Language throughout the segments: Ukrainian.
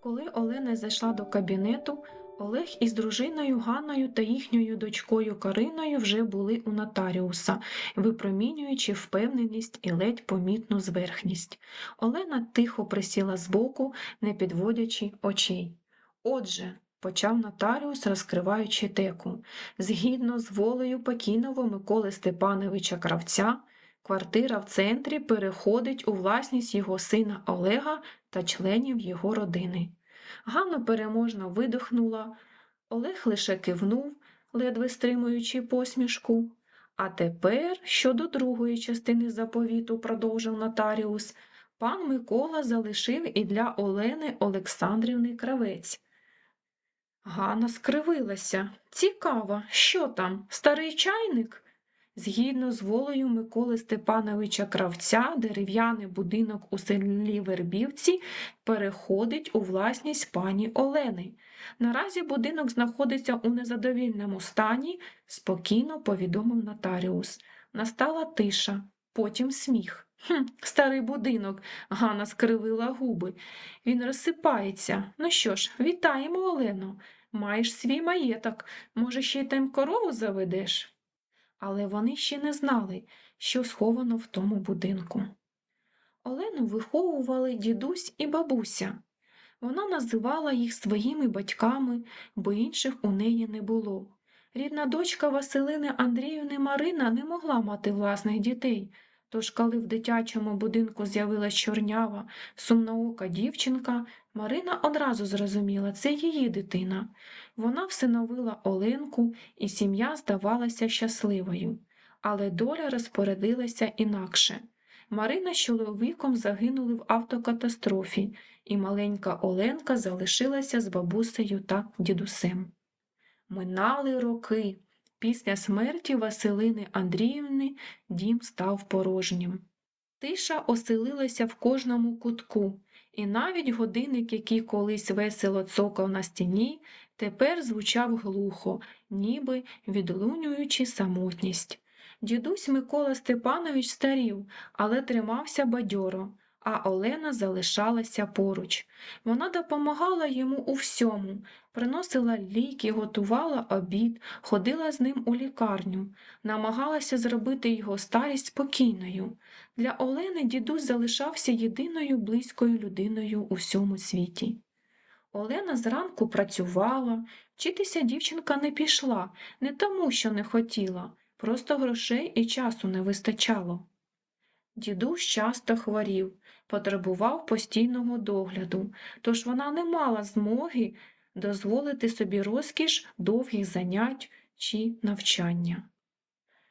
Коли Олена зайшла до кабінету, Олег із дружиною Ганною та їхньою дочкою Кариною вже були у нотаріуса, випромінюючи впевненість і ледь помітну зверхність. Олена тихо присіла збоку, не підводячи очей. Отже, почав нотаріус, розкриваючи теку, згідно з волею покійного Миколи Степановича Кравця, квартира в центрі переходить у власність його сина Олега та членів його родини. Ганна переможно видихнула, Олег лише кивнув, ледве стримуючи посмішку. А тепер щодо другої частини заповіту, продовжив нотаріус, пан Микола залишив і для Олени Олександрівни кравець. Ганна скривилася. Цікаво, що там, старий чайник? Згідно з волею Миколи Степановича Кравця, дерев'яний будинок у селі Вербівці переходить у власність пані Олени. Наразі будинок знаходиться у незадовільному стані, спокійно повідомив нотаріус. Настала тиша, потім сміх. Хм, старий будинок, Ганна скривила губи. Він розсипається. Ну що ж, вітаємо, Олено. Маєш свій маєток. Може, ще й там корову заведеш? Але вони ще не знали, що сховано в тому будинку. Олену виховували дідусь і бабуся. Вона називала їх своїми батьками, бо інших у неї не було. Рідна дочка Василини Андріївни Марина не могла мати власних дітей, тож, коли в дитячому будинку з'явилась чорнява, сумноока дівчинка, Марина одразу зрозуміла, це її дитина. Вона всиновила Оленку, і сім'я здавалася щасливою, але доля розпорядилася інакше. Марина з чоловіком загинули в автокатастрофі, і маленька Оленка залишилася з бабусею та дідусем. Минали роки. Після смерті Василини Андріївни дім став порожнім. Тиша оселилася в кожному кутку, і навіть годинник, який колись весело цокав на стіні, тепер звучав глухо, ніби відлунюючи самотність. Дідусь Микола Степанович старів, але тримався бадьоро, а Олена залишалася поруч. Вона допомагала йому у всьому, приносила ліки, готувала обід, ходила з ним у лікарню, намагалася зробити його старість спокійною. Для Олени дідусь залишався єдиною близькою людиною у всьому світі. Олена зранку працювала, вчитися дівчинка не пішла, не тому, що не хотіла, просто грошей і часу не вистачало. Дідусь часто хворів, потребував постійного догляду, тож вона не мала змоги дозволити собі розкіш довгих занять чи навчання.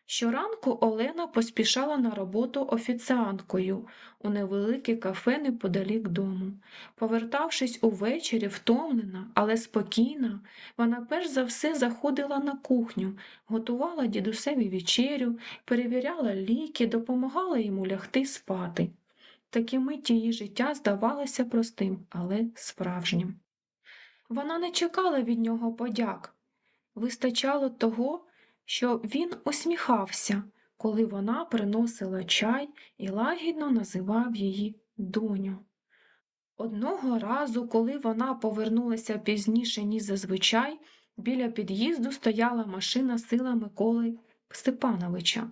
Щоранку Олена поспішала на роботу офіціанткою у невелике кафе неподалік дому. Повертавшись увечері, втомлена, але спокійна, вона перш за все заходила на кухню, готувала дідусеві вечерю, перевіряла ліки, допомагала йому лягти спати. Такі миті її життя здавалося простим, але справжнім. Вона не чекала від нього подяк. Вистачало того, що він усміхався, коли вона приносила чай і лагідно називав її доню. Одного разу, коли вона повернулася пізніше, ніж зазвичай, біля під'їзду стояла машина сила Миколи Степановича.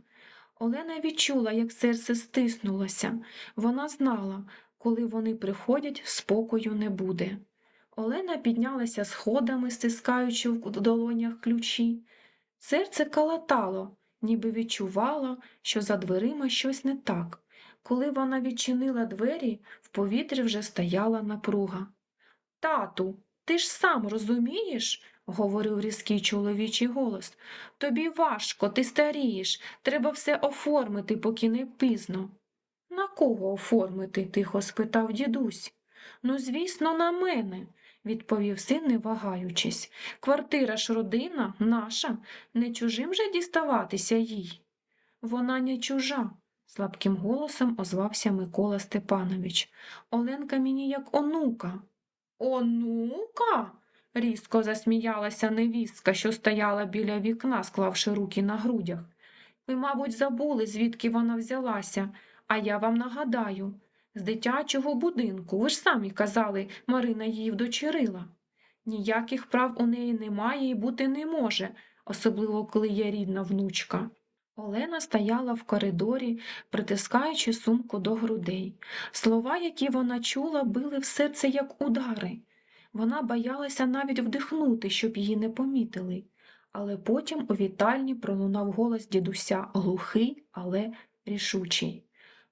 Олена відчула, як серце стиснулося. Вона знала, коли вони приходять, спокою не буде. Олена піднялася сходами, стискаючи в долонях ключі. Серце калатало, ніби відчувало, що за дверима щось не так. Коли вона відчинила двері, в повітрі вже стояла напруга. Тату, ти ж сам розумієш? Говорив різкий чоловічий голос. Тобі важко, ти старієш, треба все оформити, поки не пізно. На кого оформити? тихо спитав дідусь. Ну, звісно, на мене відповів син, не вагаючись. Квартира ж родина, наша, не чужим же діставатися їй. Вона не чужа, слабким голосом озвався Микола Степанович. Оленка мені як онука. Онука? Різко засміялася невістка, що стояла біля вікна, склавши руки на грудях. Ви, мабуть, забули, звідки вона взялася. А я вам нагадаю, з дитячого будинку, ви ж самі казали, Марина її вдочерила. Ніяких прав у неї немає і бути не може, особливо коли є рідна внучка. Олена стояла в коридорі, притискаючи сумку до грудей. Слова, які вона чула, били в серце як удари. Вона боялася навіть вдихнути, щоб її не помітили. Але потім у вітальні пролунав голос дідуся глухий, але рішучий.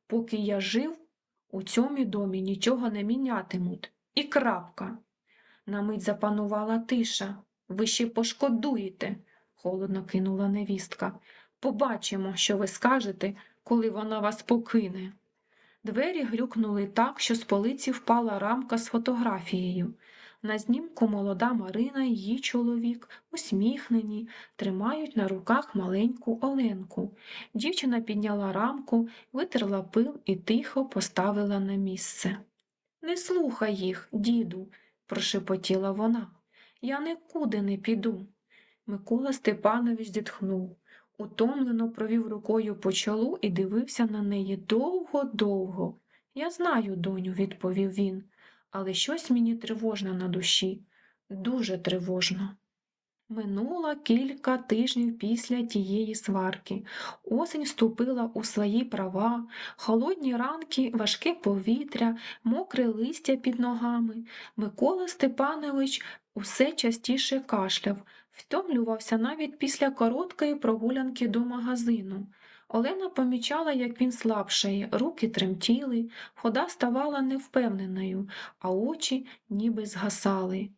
Поки я жив, у цьому домі нічого не мінятимуть. І крапка. На мить запанувала тиша. Ви ще пошкодуєте, холодно кинула невістка. Побачимо, що ви скажете, коли вона вас покине. Двері грюкнули так, що з полиці впала рамка з фотографією. На знімку молода Марина і її чоловік, усміхнені, тримають на руках маленьку Оленку. Дівчина підняла рамку, витерла пил і тихо поставила на місце. Не слухай їх, діду, прошепотіла вона. Я нікуди не піду. Микола Степанович зітхнув, утомлено провів рукою по чолу і дивився на неї довго-довго. Я знаю, доню, відповів він, але щось мені тривожно на душі, дуже тривожно. Минуло кілька тижнів після тієї сварки. Осень вступила у свої права, холодні ранки, важке повітря, мокре листя під ногами. Микола Степанович усе частіше кашляв, втомлювався навіть після короткої прогулянки до магазину. Олена помічала, як він слабшає, руки тремтіли, хода ставала невпевненою, а очі ніби згасали.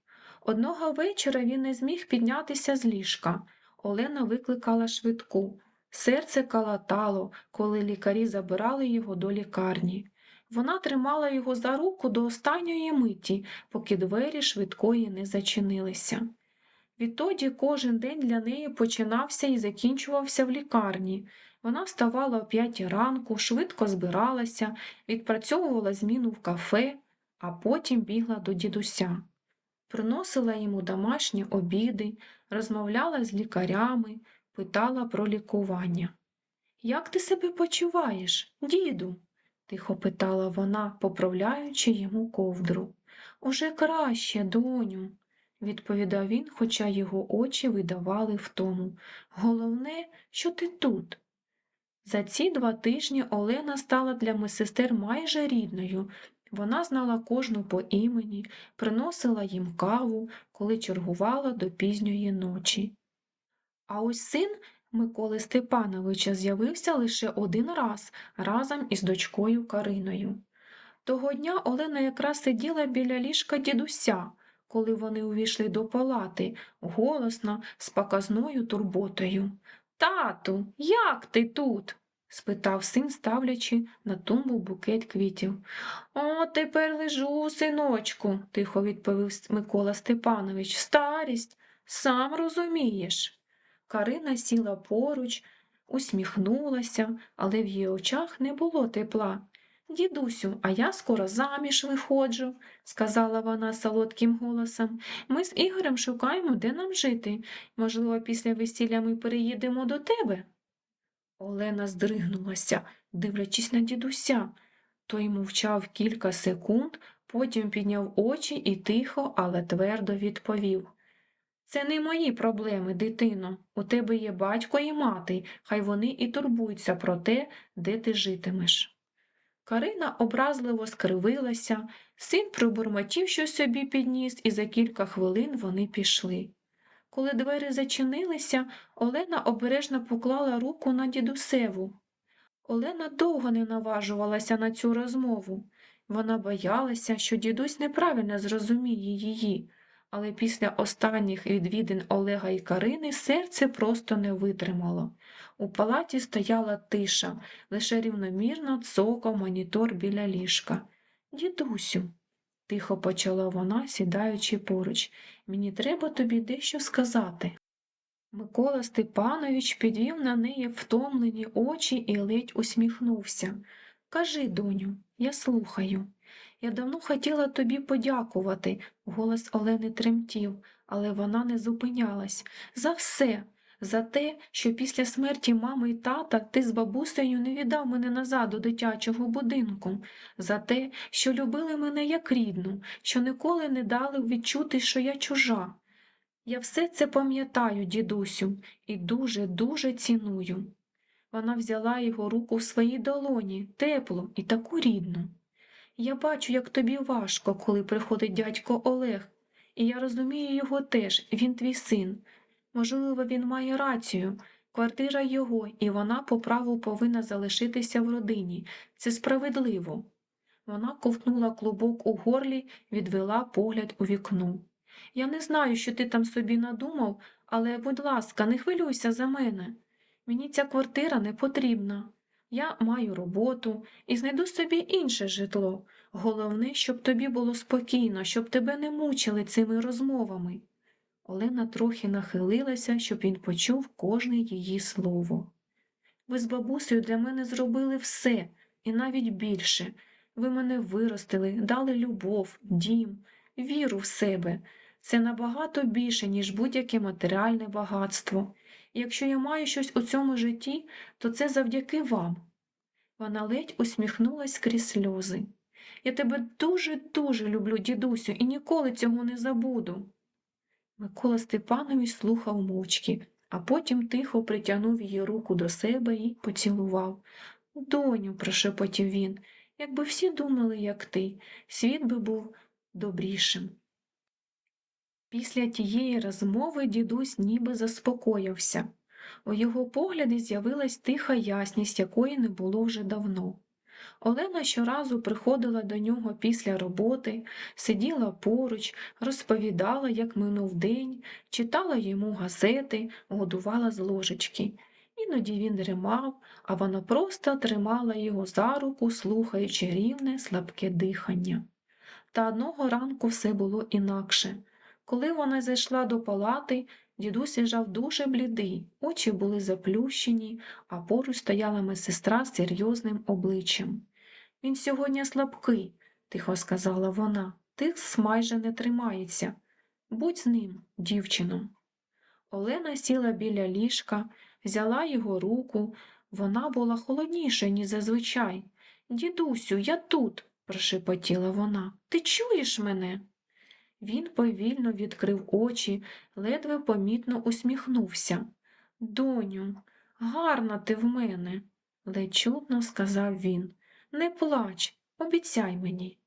Одного вечора він не зміг піднятися з ліжка. Олена викликала швидку. Серце калатало, коли лікарі забирали його до лікарні. Вона тримала його за руку до останньої миті, поки двері швидкої не зачинилися. Відтоді кожен день для неї починався і закінчувався в лікарні. Вона вставала о п'ятій ранку, швидко збиралася, відпрацьовувала зміну в кафе, а потім бігла до дідуся. Приносила йому домашні обіди, розмовляла з лікарями, питала про лікування. Як ти себе почуваєш, діду? тихо питала вона, поправляючи йому ковдру. Уже краще, доню, відповідав він, хоча його очі видавали втому. Головне, що ти тут. За ці два тижні Олена стала для медсестер майже рідною. Вона знала кожну по імені, приносила їм каву, коли чергувала до пізньої ночі. А ось син Миколи Степановича з'явився лише один раз разом із дочкою Кариною. Того дня Олена якраз сиділа біля ліжка дідуся, коли вони увійшли до палати, голосно, з показною турботою. Тату, як ти тут? спитав син, ставлячи на тумбу букет квітів. О, тепер лежу, синочку, тихо відповів Микола Степанович. Старість, сам розумієш. Карина сіла поруч, усміхнулася, але в її очах не було тепла. Дідусю, а я скоро заміж виходжу, сказала вона солодким голосом. Ми з Ігорем шукаємо, де нам жити. Можливо, після весілля ми переїдемо до тебе. Олена здригнулася, дивлячись на дідуся. Той мовчав кілька секунд, потім підняв очі і тихо, але твердо відповів. Це не мої проблеми, дитино. У тебе є батько і мати, хай вони і турбуються про те, де ти житимеш. Карина образливо скривилася, син пробурмотів щось собі підніс, і за кілька хвилин вони пішли. Коли двері зачинилися, Олена обережно поклала руку на дідусеву. Олена довго не наважувалася на цю розмову. Вона боялася, що дідусь неправильно зрозуміє її, але після останніх відвідин Олега і Карини серце просто не витримало. У палаті стояла тиша, лише рівномірно цокав монітор біля ліжка. Дідусю, тихо почала вона, сідаючи поруч, мені треба тобі дещо сказати. Микола Степанович підвів на неї втомлені очі і ледь усміхнувся. Кажи, доню, я слухаю. Я давно хотіла тобі подякувати, голос Олени тремтів, але вона не зупинялась. За все, за те, що після смерті мами і тата ти з бабусею не віддав мене назад до дитячого будинку, за те, що любили мене як рідну, що ніколи не дали відчути, що я чужа. Я все це пам'ятаю, дідусю, і дуже-дуже ціную. Вона взяла його руку в свої долоні, теплу і таку рідну. Я бачу, як тобі важко, коли приходить дядько Олег, і я розумію його теж, він твій син. Можливо, він має рацію. Квартира його, і вона по праву повинна залишитися в родині. Це справедливо. Вона ковтнула клубок у горлі, відвела погляд у вікно. Я не знаю, що ти там собі надумав, але, будь ласка, не хвилюйся за мене. Мені ця квартира не потрібна. Я маю роботу і знайду собі інше житло. Головне, щоб тобі було спокійно, щоб тебе не мучили цими розмовами. Олена трохи нахилилася, щоб він почув кожне її слово. Ви з бабусею для мене зробили все, і навіть більше. Ви мене виростили, дали любов, дім, віру в себе. Це набагато більше, ніж будь-яке матеріальне багатство. Якщо я маю щось у цьому житті, то це завдяки вам. Вона ледь усміхнулась крізь сльози. Я тебе дуже-дуже люблю, дідусю, і ніколи цього не забуду. Микола Степанович слухав мовчки, а потім тихо притягнув її руку до себе і поцілував. Доню, прошепотів він, якби всі думали, як ти, світ би був добрішим. Після тієї розмови дідусь ніби заспокоївся. У його погляді з'явилась тиха ясність, якої не було вже давно. Олена щоразу приходила до нього після роботи, сиділа поруч, розповідала, як минув день, читала йому газети, годувала з ложечки. Іноді він дримав, а вона просто тримала його за руку, слухаючи рівне, слабке дихання. Та одного ранку все було інакше. Коли вона зайшла до палати, дідусь лежав дуже блідий, очі були заплющені, а поруч стояла медсестра з серйозним обличчям. Він сьогодні слабкий, тихо сказала вона. Тиск майже не тримається. Будь з ним, дівчино. Олена сіла біля ліжка, взяла його руку. Вона була холодніша, ніж зазвичай. Дідусю, я тут, прошепотіла вона. Ти чуєш мене? Він повільно відкрив очі, ледве помітно усміхнувся. Доню, гарна ти в мене, ледь чутно сказав він. Не плач, обіцяй мені.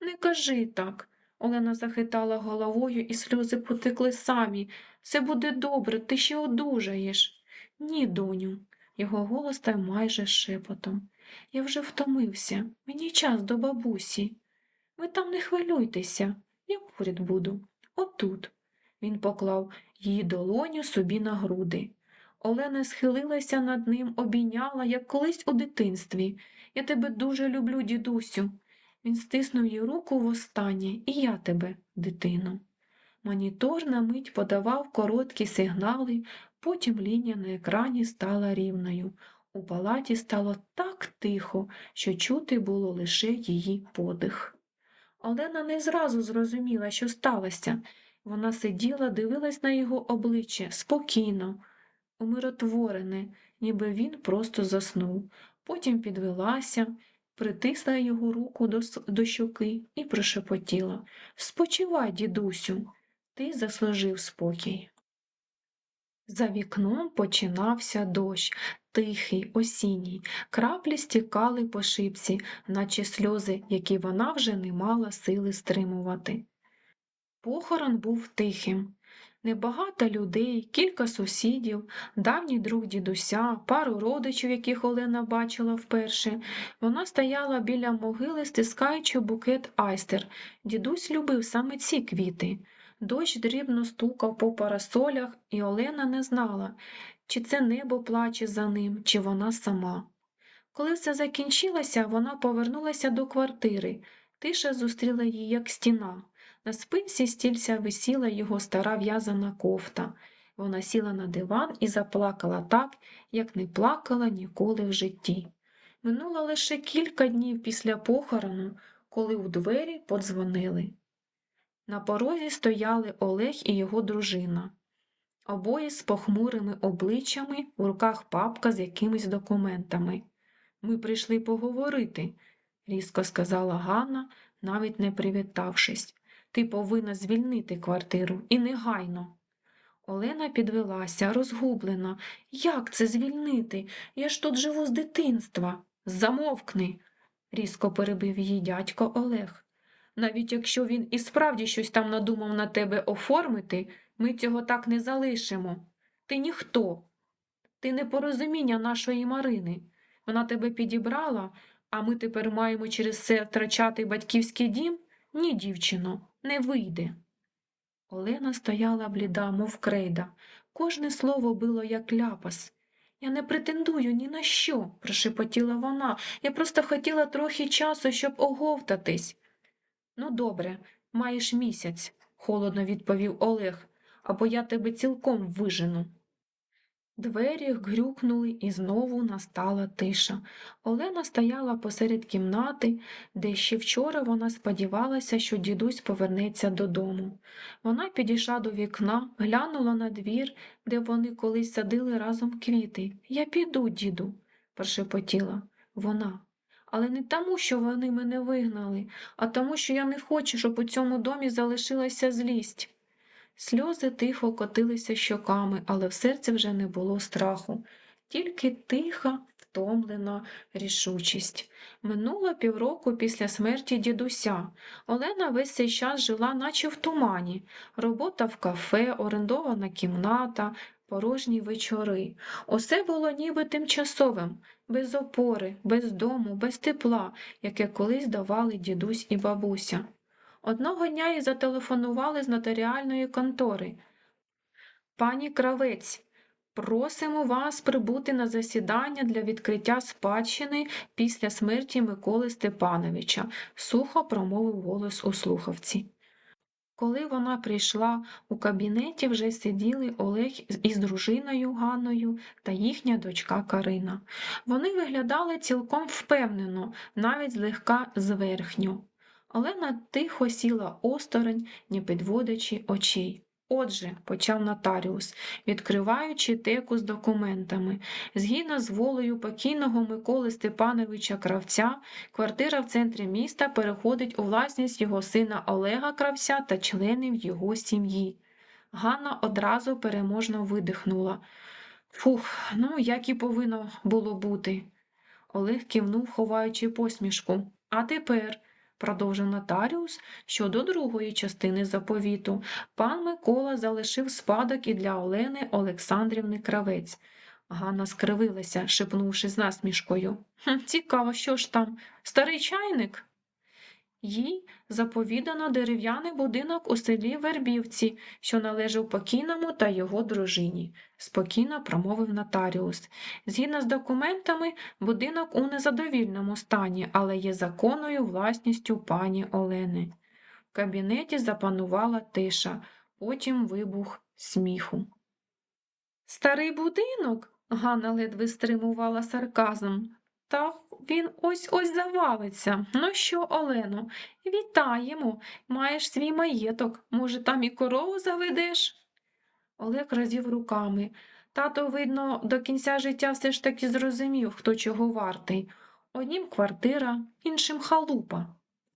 Не кажи так. Олена захитала головою, і сльози потекли самі. Все буде добре, ти ще одужаєш. Ні, доню, його голос став майже шепотом. Я вже втомився, мені час до бабусі. Ви там не хвилюйтеся, поряд буду. Отут. Він поклав її долоню собі на груди. Олена схилилася над ним, обійняла, як колись у дитинстві. Я тебе дуже люблю, дідусю. Він стиснув її руку востаннє, і я тебе, дитино. Монітор на мить подавав короткі сигнали, потім лінія на екрані стала рівною. У палаті стало так тихо, що чути було лише її подих. Олена не зразу зрозуміла, що сталося. Вона сиділа, дивилась на його обличчя спокійно, умиротворене, ніби він просто заснув. Потім підвелася, притисла його руку до, до щоки і прошепотіла Спочивай, дідусю, ти заслужив спокій. За вікном починався дощ, тихий, осінній, краплі стікали по шибці, наче сльози, які вона вже не мала сили стримувати. Похорон був тихим. Небагато людей, кілька сусідів, давній друг дідуся, пару родичів, яких Олена бачила вперше. Вона стояла біля могили, стискаючи букет айстер. Дідусь любив саме ці квіти. Дощ дрібно стукав по парасолях, і Олена не знала, чи це небо плаче за ним, чи вона сама. Коли все закінчилося, вона повернулася до квартири. Тиша зустріла її, як стіна. На спинці стільця висіла його стара в'язана кофта. Вона сіла на диван і заплакала так, як не плакала ніколи в житті. Минуло лише кілька днів після похорону, коли у двері подзвонили. На порозі стояли Олег і його дружина. Обоє з похмурими обличчями, в руках папка з якимись документами. Ми прийшли поговорити, різко сказала Ганна, навіть не привітавшись. Ти повинна звільнити квартиру і негайно. Олена підвелася, розгублена. Як це звільнити? Я ж тут живу з дитинства. Замовкни, різко перебив її дядько Олег. Навіть якщо він і справді щось там надумав на тебе оформити, ми цього так не залишимо. Ти ніхто. Ти непорозуміння нашої Марини. Вона тебе підібрала, а ми тепер маємо через це втрачати батьківський дім? Ні, дівчино, не вийде. Олена стояла бліда, мов крейда. Кожне слово було як ляпас. Я не претендую ні на що, прошепотіла вона. Я просто хотіла трохи часу, щоб оговтатись. Ну, добре, маєш місяць, холодно відповів Олег, або я тебе цілком вижену. Двері грюкнули, і знову настала тиша. Олена стояла посеред кімнати, де ще вчора вона сподівалася, що дідусь повернеться додому. Вона підійшла до вікна, глянула на двір, де вони колись садили разом квіти. Я піду, діду, прошепотіла вона. Але не тому, що вони мене вигнали, а тому, що я не хочу, щоб у цьому домі залишилася злість. Сльози тихо котилися щоками, але в серці вже не було страху, тільки тиха, втомлена рішучість. Минуло півроку після смерті дідуся. Олена весь цей час жила, наче в тумані. Робота в кафе, орендована кімната, порожні вечори. Усе було ніби тимчасовим, без опори, без дому, без тепла, яке колись давали дідусь і бабуся. Одного дня їй зателефонували з нотаріальної контори. Пані Кравець, просимо вас прибути на засідання для відкриття спадщини після смерті Миколи Степановича, сухо промовив голос у слухавці. Коли вона прийшла, у кабінеті вже сиділи Олег із дружиною Ганною та їхня дочка Карина. Вони виглядали цілком впевнено, навіть злегка зверхньо. Олена тихо сіла осторонь, не підводячи очей. Отже, почав нотаріус, відкриваючи теку з документами. Згідно з волею покійного Миколи Степановича Кравця, квартира в центрі міста переходить у власність його сина Олега Кравця та членів його сім'ї. Ганна одразу переможно видихнула. Фух, ну як і повинно було бути. Олег кивнув, ховаючи посмішку. А тепер продовжив нотаріус, що до другої частини заповіту, пан Микола залишив спадок і для Олени Олександрівни Кравець. Ганна скривилася, шепнувши з насмішкою. «Хм, Цікаво, що ж там? Старий чайник? Їй заповідано дерев'яний будинок у селі Вербівці, що належав покійному та його дружині, спокійно промовив нотаріус. Згідно з документами, будинок у незадовільному стані, але є законною власністю пані Олени. В кабінеті запанувала тиша, потім вибух сміху. Старий будинок? Ганна ледве стримувала сарказм. Та він ось ось завалиться. Ну що, Олено, вітаємо. Маєш свій маєток. Може, там і корову заведеш? Олег розвів руками. Тато, видно, до кінця життя все ж таки зрозумів, хто чого вартий. Однім квартира, іншим халупа.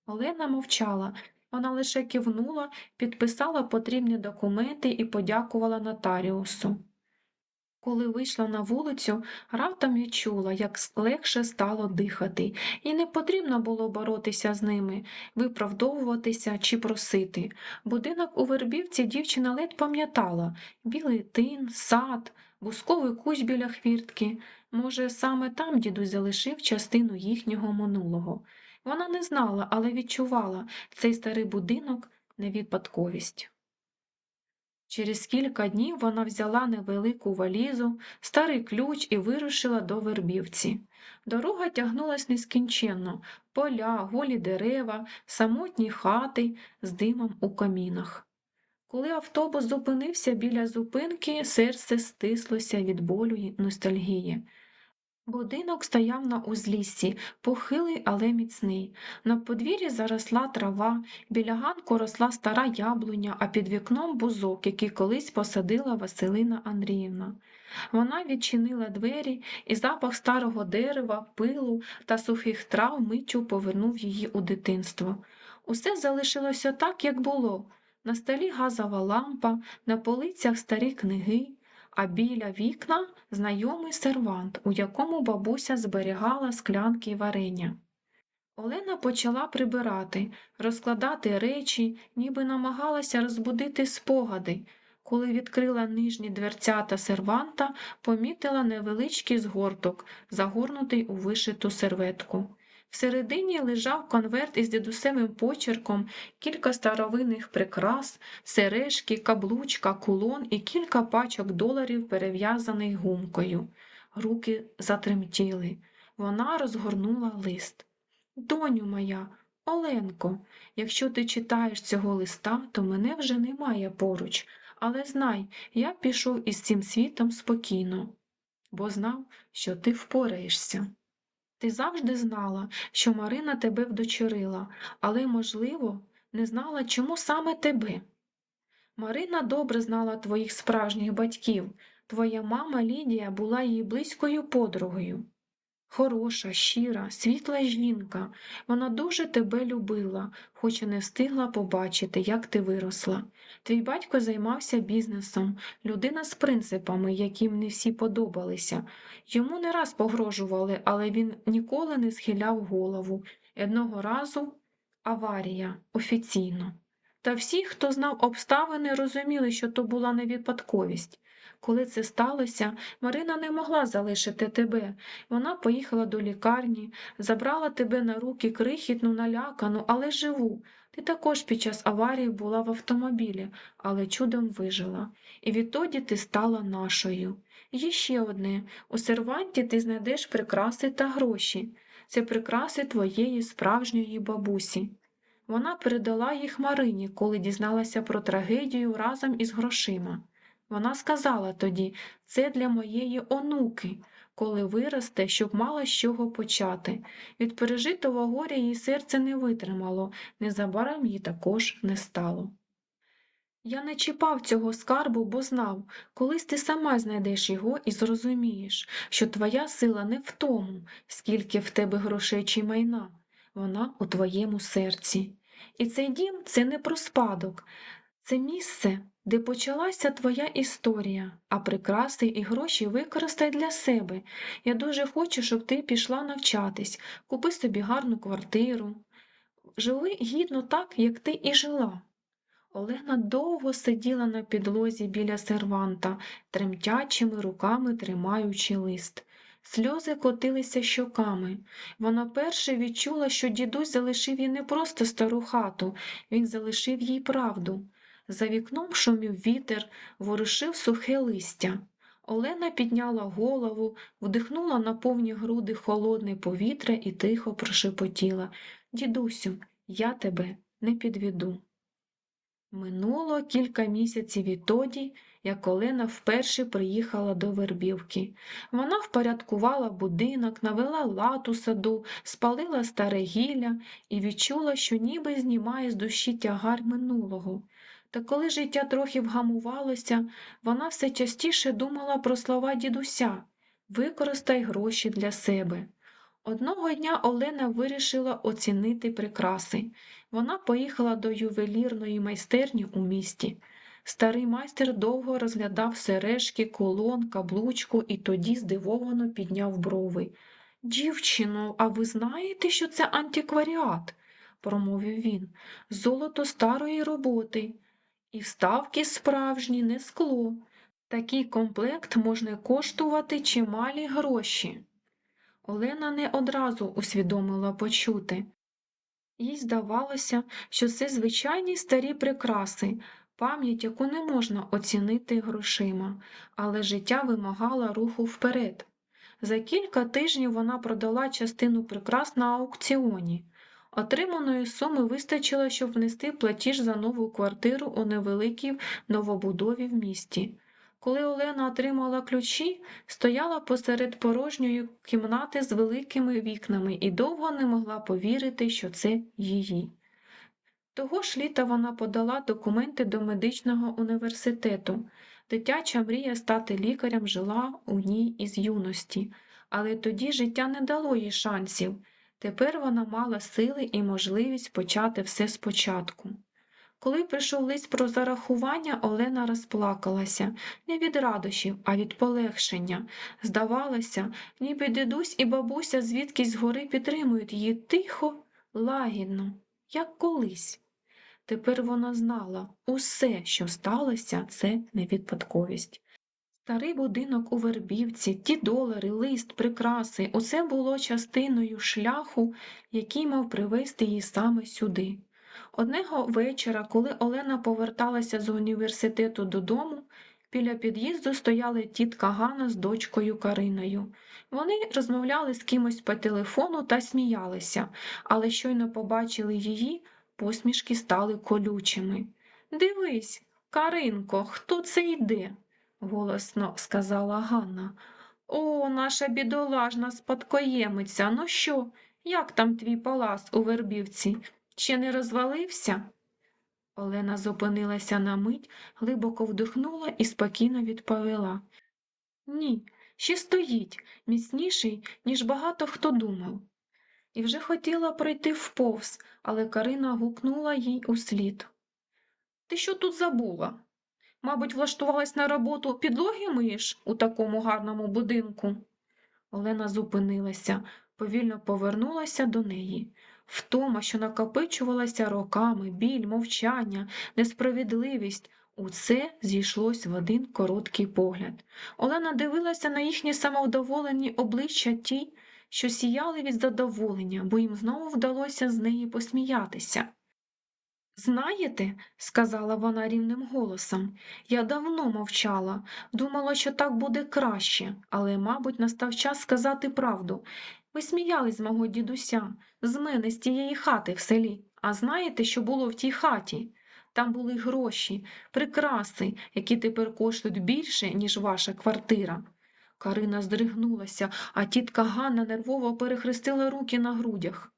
Олена мовчала. Вона лише кивнула, підписала потрібні документи і подякувала нотаріусу. Коли вийшла на вулицю, раптом відчула, як легше стало дихати, і не потрібно було боротися з ними, виправдовуватися чи просити. Будинок у вербівці дівчина ледь пам'ятала білий тин, сад, бусковий кущ біля хвіртки. Може, саме там дідусь залишив частину їхнього минулого. Вона не знала, але відчувала цей старий будинок не випадковість. Через кілька днів вона взяла невелику валізу, старий ключ і вирушила до вербівці. Дорога тягнулась нескінченно поля, голі дерева, самотні хати з димом у камінах. Коли автобус зупинився біля зупинки, серце стислося від болю й ностальгії. Будинок стояв на узліссі, похилий, але міцний. На подвір'ї заросла трава, біля ганку росла стара яблуня, а під вікном бузок, який колись посадила Василина Андріївна. Вона відчинила двері, і запах старого дерева, пилу та сухих трав миттю повернув її у дитинство. Усе залишилося так, як було. На столі газова лампа, на полицях старі книги, а біля вікна знайомий сервант, у якому бабуся зберігала склянки варення. Олена почала прибирати, розкладати речі, ніби намагалася розбудити спогади. Коли відкрила нижні дверцята серванта, помітила невеличкий згорток, загорнутий у вишиту серветку. Всередині лежав конверт із дідусевим почерком, кілька старовинних прикрас, сережки, каблучка, кулон і кілька пачок доларів, перев'язаних гумкою. Руки затремтіли. Вона розгорнула лист. Доню моя, Оленко, якщо ти читаєш цього листа, то мене вже немає поруч, але знай, я пішов із цим світом спокійно, бо знав, що ти впораєшся. Ти завжди знала, що Марина тебе вдочерила, але, можливо, не знала, чому саме тебе. Марина добре знала твоїх справжніх батьків. Твоя мама Лідія була її близькою подругою. Хороша, щира, світла жінка. Вона дуже тебе любила, хоч і не встигла побачити, як ти виросла. Твій батько займався бізнесом, людина з принципами, яким не всі подобалися. Йому не раз погрожували, але він ніколи не схиляв голову. Одного разу аварія офіційно. Та всі, хто знав обставини, розуміли, що то була не випадковість. Коли це сталося, Марина не могла залишити тебе. Вона поїхала до лікарні, забрала тебе на руки крихітну, налякану, але живу. Ти також під час аварії була в автомобілі, але чудом вижила. І відтоді ти стала нашою. Є ще одне у серванті ти знайдеш прикраси та гроші. Це прикраси твоєї справжньої бабусі. Вона передала їх Марині, коли дізналася про трагедію разом із грошима. Вона сказала тоді це для моєї онуки, коли виросте, щоб мала з чого почати. Від пережитого горя її серце не витримало, незабаром їй також не стало. Я не чіпав цього скарбу, бо знав, колись ти сама знайдеш його і зрозумієш, що твоя сила не в тому, скільки в тебе грошей чи майна, вона у твоєму серці. І цей дім це не про спадок, це місце, де почалася твоя історія, а прикраси і гроші використай для себе. Я дуже хочу, щоб ти пішла навчатись, купи собі гарну квартиру. Живи гідно так, як ти і жила. Олена довго сиділа на підлозі біля серванта, тремтячими руками тримаючи лист. Сльози котилися щоками. Вона перше відчула, що дідусь залишив їй не просто стару хату, він залишив їй правду. За вікном шумів вітер, ворушив сухе листя. Олена підняла голову, вдихнула на повні груди холодне повітря і тихо прошепотіла Дідусю, я тебе не підведу. Минуло кілька місяців відтоді, як Олена вперше приїхала до Вербівки. Вона впорядкувала будинок, навела лад у саду, спалила старе гілля і відчула, що ніби знімає з душі тягар минулого. Та коли життя трохи вгамувалося, вона все частіше думала про слова дідуся використай гроші для себе. Одного дня Олена вирішила оцінити прикраси. Вона поїхала до ювелірної майстерні у місті. Старий майстер довго розглядав сережки, колон, каблучку і тоді здивовано підняв брови. Дівчино, а ви знаєте, що це антикваріат? промовив він. Золото старої роботи. І вставки справжні, не скло. Такий комплект можна коштувати чималі гроші. Олена не одразу усвідомила почути. Їй здавалося, що це звичайні старі прикраси, пам'ять, яку не можна оцінити грошима, але життя вимагало руху вперед. За кілька тижнів вона продала частину прикрас на аукціоні. Отриманої суми вистачило, щоб внести платіж за нову квартиру у невеликій новобудові в місті. Коли Олена отримала ключі, стояла посеред порожньої кімнати з великими вікнами і довго не могла повірити, що це її. Того ж літа вона подала документи до медичного університету. Дитяча мрія стати лікарем жила у ній із юності, але тоді життя не дало їй шансів. Тепер вона мала сили і можливість почати все спочатку. Коли прийшов лист про зарахування, Олена розплакалася не від радощів, а від полегшення. Здавалося, ніби дідусь і бабуся звідкись згори підтримують її тихо, лагідно, як колись. Тепер вона знала, усе, що сталося, це не випадковість. Старий будинок у Вербівці, ті долари, лист, прикраси усе було частиною шляху, який мав привести її саме сюди. Одного вечора, коли Олена поверталася з університету додому, біля під'їзду стояли тітка Ганна з дочкою Кариною. Вони розмовляли з кимось по телефону та сміялися, але щойно побачили її, посмішки стали колючими. Дивись, Каринко, хто це йде? Голосно сказала Ганна. О, наша бідолажна спадкоємиця. Ну що, як там твій палац у Вербівці? Ще не розвалився? Олена зупинилася на мить, глибоко вдихнула і спокійно відповіла. Ні, ще стоїть, міцніший, ніж багато хто думав. І вже хотіла пройти вповз, але Карина гукнула їй услід. Ти що тут забула? Мабуть, влаштувалась на роботу підлоги миєш у такому гарному будинку. Олена зупинилася, повільно повернулася до неї. Втома, що накопичувалася роками, біль, мовчання, несправедливість усе зійшлось в один короткий погляд. Олена дивилася на їхні самовдоволені обличчя ті, що сіяли від задоволення, бо їм знову вдалося з неї посміятися. Знаєте, сказала вона рівним голосом, я давно мовчала, думала, що так буде краще, але, мабуть, настав час сказати правду. Ви сміялись з мого дідуся, з мене, з тієї хати в селі. А знаєте, що було в тій хаті? Там були гроші, прикраси, які тепер коштують більше, ніж ваша квартира. Карина здригнулася, а тітка Ганна нервово перехрестила руки на грудях.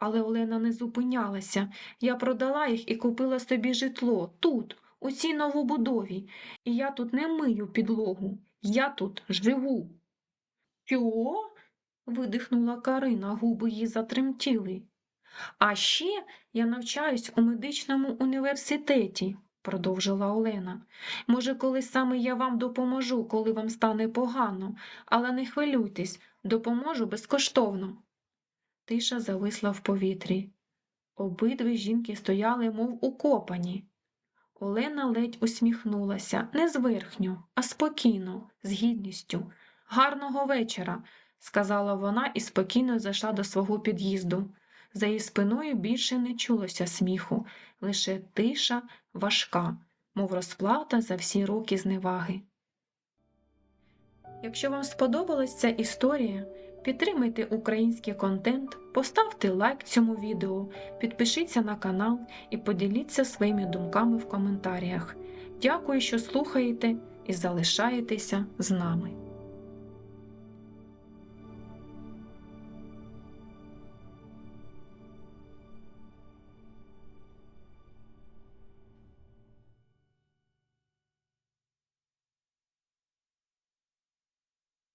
Але Олена не зупинялася. Я продала їх і купила собі житло тут, у цій новобудові. І я тут не мию підлогу. Я тут живу. Що? видихнула Карина, губи її затремтіли. А ще я навчаюсь у медичному університеті, продовжила Олена. Може, колись саме я вам допоможу, коли вам стане погано, але не хвилюйтесь, допоможу безкоштовно. Тиша зависла в повітрі. Обидві жінки стояли, мов укопані. Олена ледь усміхнулася, не зверхньо, а спокійно, з гідністю. Гарного вечора, сказала вона і спокійно зайшла до свого під'їзду. За її спиною більше не чулося сміху, лише тиша важка, мов розплата за всі роки зневаги. Якщо вам сподобалась ця історія, підтримайте український контент, поставте лайк цьому відео, підпишіться на канал і поділіться своїми думками в коментарях. Дякую, що слухаєте і залишаєтеся з нами.